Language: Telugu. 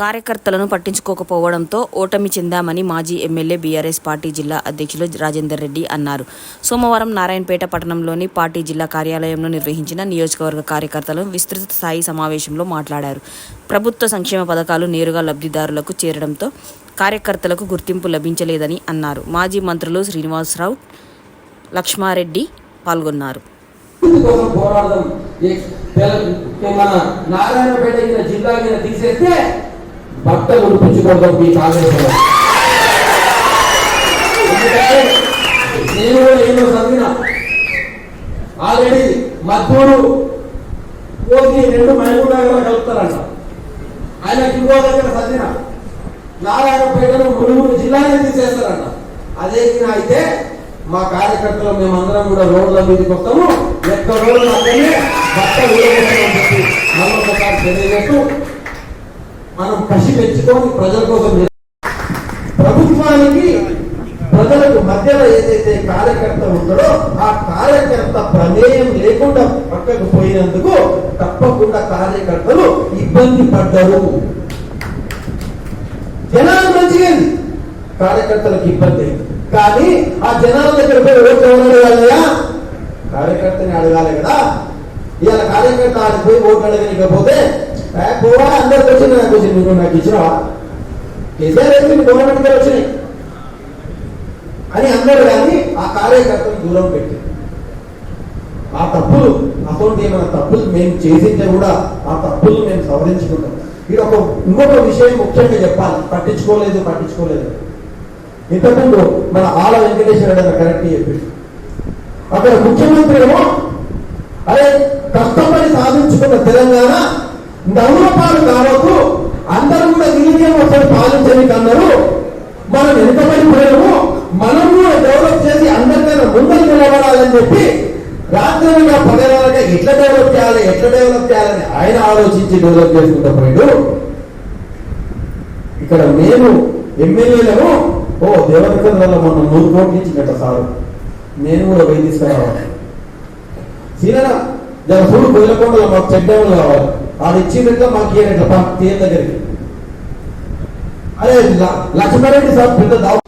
కార్యకర్తలను పట్టించుకోకపోవడంతో ఓటమి చెందామని మాజీ ఎమ్మెల్యే బీఆర్ఎస్ పార్టీ జిల్లా అధ్యక్షులు రాజేందర్ రెడ్డి అన్నారు. సోమవారం నారాయణపేట పట్టణంలోని పార్టీ జిల్లా కార్యాలయంలో నిర్వహించిన నియోజకవర్గ కార్యకర్తలు విస్తృత స్థాయి సమావేశంలో మాట్లాడారు. ప్రభుత్వ సంక్షేమ పథకాలు నేరుగా లబ్ధిదారులకు చేరడంతో కార్యకర్తలకు గుర్తింపు లభించలేదని అన్నారు. మాజీ మంత్రులు శ్రీనివాసరావు లక్ష్మారెడ్డి పాల్గొన్నారు. మన నారాయణపేట జిల్లా తీసేస్తే బట్టలు ఉడిపించుకోవడం మీ కాలేజీ ఎందుకంటే నేను కూడా ఏమో చదివిన. ఆల్రెడీ మద్దూరు కోసి రెండు మహబూబ్ నగర్ కలుపుతారంట. ఆయన ఇంకో దగ్గర చదివిన. నారాయణపేటను ములుగురు జిల్లానే తీసేస్తారంట. అదే అయితే మా కార్యకర్తలు మేమందరం కూడా రోడ్ల మీదకి వస్తాము. ఎక్కడ రోడ్లు అక్కడనే బట్ట ఊరేగిస్తామని చెప్పి మరొకసారి తెలియజేస్తూ మనం కసి పెంచుకొని ప్రజల కోసం ప్రభుత్వానికి ప్రజలకు మధ్యలో ఏదైతే కార్యకర్త ఉందో ఆ కార్యకర్త ప్రమేయం లేకుండా పక్కకు పోయినందుకు తప్పకుండా కార్యకర్తలు ఇబ్బంది పడ్డారు. జనాలు మంచిగా కార్యకర్తలకు ఇబ్బంది అయింది. కానీ ఆ జనాల దగ్గర పోయి ఓట్లు ఎవరు అడగాలయా కార్యకర్తని అడగాలి కదా. ఇవాళ కార్యకర్త ఆడికి పోయి ఓట్లు "ఏ, పోవా అందరికి వచ్చింది నాకు వచ్చింది నువ్వు నాకు ఇచ్చినావా కేసీఆర్ గవర్నమెంట్ గారు వచ్చినాయి అని అందరూ కానీ ఆ కార్యకర్తను దూరం పెట్టి ఆ తప్పులు అటువంటి ఏమైనా తప్పులు మేము చేసింటే కూడా ఆ తప్పులు మేము సవరించుకుంటాం ఇది ఒక ఇంకొక విషయం ముఖ్యంగా చెప్పాలి పట్టించుకోలేదు పట్టించుకోలేదు ఇంతకుముందు మన ఆల వెంకటేశ్వర గారు కరెక్ట్ చెప్పింది అక్కడ ముఖ్యమంత్రి ఏమో అరే కష్టపడి సాధించుకున్న తెలంగాణ నవ్వులపాలు కావద్దు. అందరూ కూడా నీకే ఒకటి పాలించడానికి అందరూ. మనం వెనుకబడిపోయాము మనం కూడా డెవలప్ చేసి అందరికైనా ముందరు నిలబడాలని చెప్పి రాత్రిగా పగలగా ఎట్లా డెవలప్ చేయాలి ఎట్లా డెవలప్ చేయాలని ఆయన ఆలోచించి డెవలప్ చేసుకుంటూ పోయాడు. ఇక్కడ మేము ఎమ్మెల్యేలను ఓ దేవతల వల్ల మొన్న నూరు కోట్లు ఇచ్చినట్ట సారు. నేను కూడా పోయి తీసుకురావాలి. సీనరా జర చూడు కొయ్యకొండలో మాకు చెక్ డ్యాములు కావాలి. వాడు ఇచ్చినట్ల మాకు ఇయ్యనట్ల తీయ దగ్గరికి. అరే ల- లక్ష్మారెడ్డి సార్ పెద్ద దావు